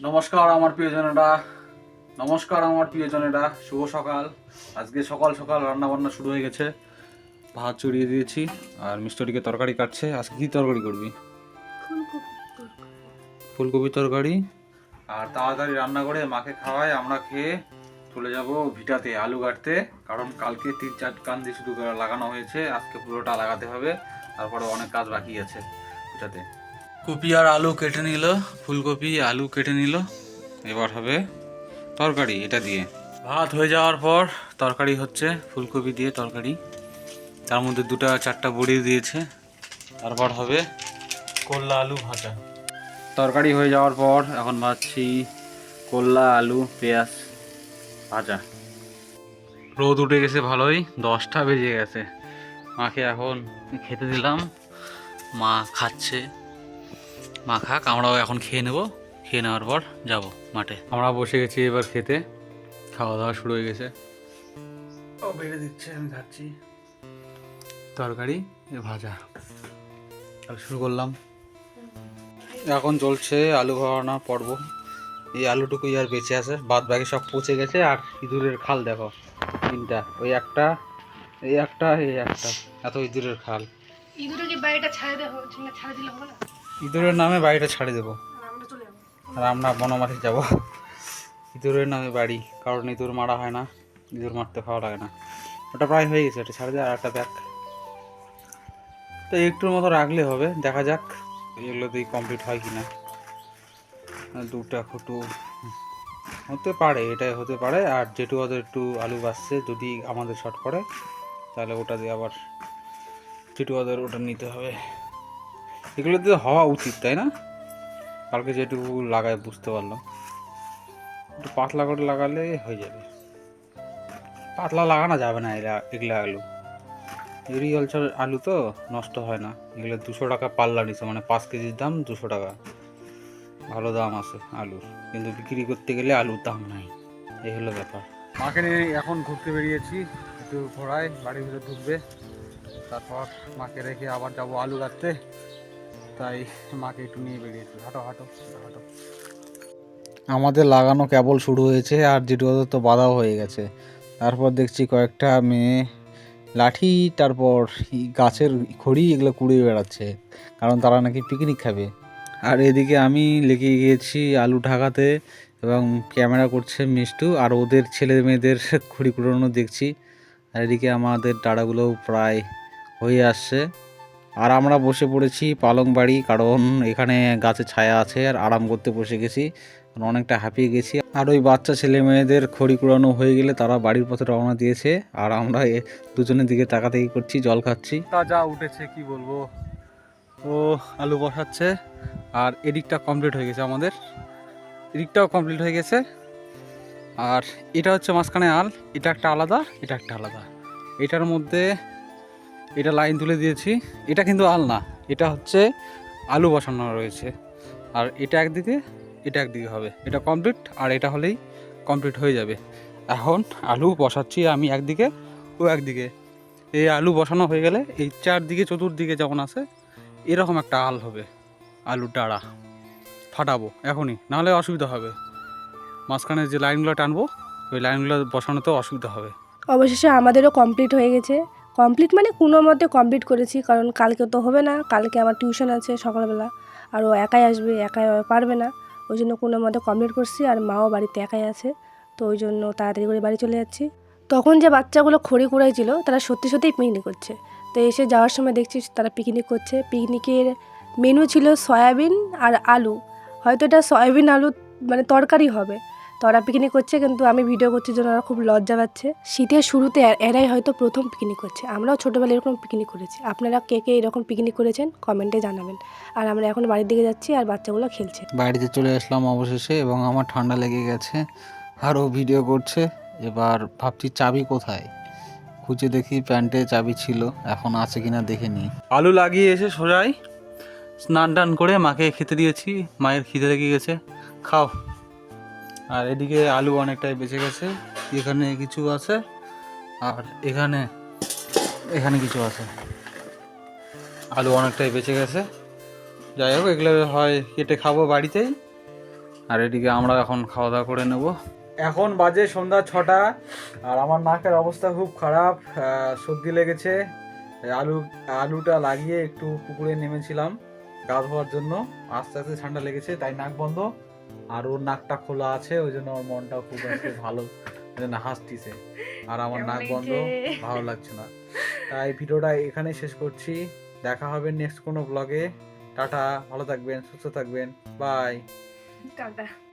নমস্কার আমার প্রিয়জনেরা। নমস্কার আমার প্রিয়জনেরা, শুভ সকাল। আজকে সকাল সকাল রান্না বান্না শুরু হয়ে গেছে। ভাত চড়িয়ে দিয়েছি, আর মিষ্টরিকে তরকারি কাটছে। আজকে কি তরকারি করবি? ফুলকপি তরকারি। আর তাড়াতাড়ি রান্না করে মাকে খাওয়াই, আমরা খেয়ে চলে যাব ভিটাতে আলু কাটতে। কারণ কালকে তিন চার কান দিয়ে শুধু লাগানো হয়েছে, আজকে পুরোটা লাগাতে হবে। তারপরে অনেক কাজ বাকি আছে ভিটাতে। কপি আর আলু কেটে নিল, ফুলকপি, আলু কেটে নিল। এবার হবে তরকারি, এটা দিয়ে। ভাত হয়ে যাওয়ার পর তরকারি হচ্ছে, ফুলকপি দিয়ে তরকারি। তার মধ্যে দুটা, চারটা বড়ি দিয়েছে। তারপর হবে করলা আলু ভাজা। তরকারি হয়ে যাওয়ার পর এখন ভাজছি করলা, আলু, পেঁয়াজ ভাজা। রোদ উঠে গেছে ভালোই, দশটা বেজে গেছে। মাকে এখন খেতে দিলাম, মা খাচ্ছে। মা খাক আমরাও এখন খেয়ে নেব। খেয়ে নেওয়ার পর যাব মাঠে। আমরা বসে গেছি এবার খেতে। খাওয়া দাওয়া শুরু হয়ে গেছে। ও বেড়ে দিচ্ছে আমি খাচ্ছি। তরকারি এ ভাজা। শুরু করলাম। এখন চলছে আলু ভাড়ানো পর্ব। এই আলুটুকুই আর বেঁচে আছে। বাদ বাকি সব পচে গেছে আর ইঁদুরের খাল দেখো। তিনটা। ওই একটা এই একটা এই একটা। এত ইঁদুরের খাল। ইঁদুরে কি বাড়িটা ছাড়ে না ছাড়ে দিলে হবে না? ইঁদুরের নামে বাড়িটা ছাড়ে দেবো। আর আমরা চলে যাব। বনমাঠে যাব। ইঁদুরের নামে বাড়ি কারণ ইঁদুর মারা হয় না ইঁদুর মারতে ভালো লাগে না। ওটা প্রায় হয়ে গেছে এটা ছাড়ে দেয় আর একটা ব্যাগ তো একটুর মতো রাখলে হবে দেখা যাক এগুলোতেই কমপ্লিট হয় কি না দুটা ফুটু হতে পারে এটাই হতে পারে। আর যেটু ওদের একটু আলু বাসছে যদি আমাদের শর্ট পড়ে তাহলে ওটা দিয়ে আবার যেটু ওদের ওটা নিতে হবে। এগুলোতে হওয়া উচিত, তাই না? কালকে যেটুকু লাগায় বুঝতে পারলাম। একটু পাতলা করে লাগালে হয়ে যাবে। পাতলা লাগানো যাবে না এরা, এগুলা আলু। এগ্রিকালচার আলু তো নষ্ট হয় না। এগুলো দুশো টাকা পাল্লা নিছে মানে পাঁচ কেজির দাম দুশো টাকা। ভালো দাম আছে আলুর। কিন্তু বিক্রি করতে গেলে আলুর দাম নাই। এই হলো ব্যাপার। মাকে নিয়ে এখন ঘুরতে বেরিয়েছি, একটু ঘোড়ায়, বাড়ির ভিতরে ঢুকবে। তারপর মাকে রেখে আবার যাব আলু কাটতে। তাই মাকে একটু নিয়ে বেরিয়েছি হাঁটো হাঁটো হাঁটো। আমাদের লাগানো কেবল শুরু হয়েছে আর যেটু তো বাধাও হয়ে গেছে। তারপর দেখছি কয়েকটা মেয়ে লাঠি, তারপর গাছের খড়ি এগুলো কুড়িয়ে বেড়াচ্ছে, কারণ তারা নাকি পিকনিক খাবে। আর এদিকে আমি লেগে গিয়েছি আলু ঢাকাতে এবং ক্যামেরা করছে মিষ্টু আর ওদের ছেলে মেয়েদের খড়ি কুড়ানো দেখছি। আর এদিকে আমাদের ডাড়াগুলোও প্রায় হয়ে আসছে। আর আমরা বসে পড়েছি পালং বাড়ি কারণ এখানে গাছে ছায়া আছে আর আরাম করতে বসে গেছি। অনেকটা হাঁপিয়ে গেছি। আর ওই বাচ্চা ছেলে মেয়েদের খড়ি কুড়ানো হয়ে গেলে তারা বাড়ির পথে রওনা দিয়েছে। আর আমরা দুজনের দিকে তাকাতাকি করছি, জল খাচ্ছি। যা উঠেছে, কি বলব? ও, আলু বসাচ্ছে। আর এদিকটা কমপ্লিট হয়ে গেছে আমাদের। এদিকটাও কমপ্লিট হয়ে গেছে। আর এটা হচ্ছে মাঝখানে আল। এটা একটা আলাদা, এটা একটা আলাদা। এটার মধ্যে এটা লাইন তুলে দিয়েছি। এটা কিন্তু আল না এটা হচ্ছে আলু বসানো রয়েছে। আর এটা একদিকে এটা একদিকে হবে। এটা কমপ্লিট আর এটা হলেই কমপ্লিট হয়ে যাবে। এখন আলু বসাচ্ছি আমি একদিকে ও একদিকে। এই আলু বসানো হয়ে গেলে এই চারদিকে, চতুর্দিকে যেমন আছে, এরকম একটা আল হবে। আলুর ডাড়া। ফাটাবো, এখনই। নাহলে অসুবিধা হবে। মাঝখানে যে লাইনগুলো টানবো, ওই লাইনগুলো বসানোতেও অসুবিধা হবে। অবশেষে আমাদেরও কমপ্লিট হয়ে গেছে। কমপ্লিট মানে কোনো মতে কমপ্লিট করেছি, কারণ কালকে তো হবে না, কালকে আমার টিউশন আছে সকালবেলা, আর ও একাই আসবে, একাই পারবে না, ওই জন্য কোনো মতে কমপ্লিট করছি, আর মাও বাড়িতে একাই আছে, তো ওই জন্য তাড়াতাড়ি করে বাড়ি চলে যাচ্ছি। তখন যে বাচ্চাগুলো খড়ি কুড়াইছিল, তারা সত্যি সত্যিই পিকনিক করছে, তো এসে যাওয়ার সময় দেখছি তারা পিকনিক করছে পিকনিকের মেনু ছিল সয়াবিন আর আলু, হয়তো এটা সয়াবিন আলু মানে তরকারি হবে ওরা পিকনিক করছে কিন্তু আমি ভিডিও করছি জন্য ওরা খুব লজ্জা পাচ্ছে। শীতের শুরুতে এরাই হয়তো প্রথম পিকনিক করছে। আমরাও ছোটোবেলায় এরকম পিকনিক করেছি। আপনারা কে কে এরকম পিকনিক করেছেন? কমেন্টে জানাবেন। আর আমরা এখন বাড়ির দিকে যাচ্ছি আর বাচ্চাগুলো খেলছে। বাড়িতে চলে আসলাম অবশেষে এবং আমার ঠান্ডা লেগে গেছে। আর ও ভিডিও করছে। এবার ভাবছি চাবি কোথায়? খুঁজে দেখি প্যান্টে চাবি ছিল। এখন আছে কিনা দেখে নিই। আলু লাগিয়ে এসে সোজাই। স্নান টান করে মাকে খেতে দিয়েছি। মায়ের খিদে লেগে গেছে। খাও। আর এদিকে আলু অনেকটাই বেঁচে গেছে। এখানে কিছু আছে, আর এখানে এখানে কিছু আছে। আলু অনেকটাই বেঁচে গেছে। যাই হোক, এগুলো হয় কেটে খাব বাড়িতেই। আর এদিকে আমরা এখন খাওয়া দাওয়া করে নেব। এখন বাজে সন্ধ্যা ছটা, আর আমার নাকের অবস্থা খুব খারাপ সর্দি লেগেছে। আলু, আলুটা লাগিয়ে একটু পুকুরে নেমেছিলাম গা ধোয়ার জন্য। আস্তে আস্তে ঠান্ডা লেগেছে, তাই নাক বন্ধ। আর ওর নাকটা খোলা আছে ওই জন্য ওর মনটা খুব আজকে ভালো। জন্য হাসতিছে। আর আমার নাক বন্ধ ভালো লাগছে না। তাই ভিডিওটা এখানে শেষ করছি। দেখা হবে নেক্সট কোনো ব্লগে টাটা ভালো থাকবেন সুস্থ থাকবেন। Bye tata.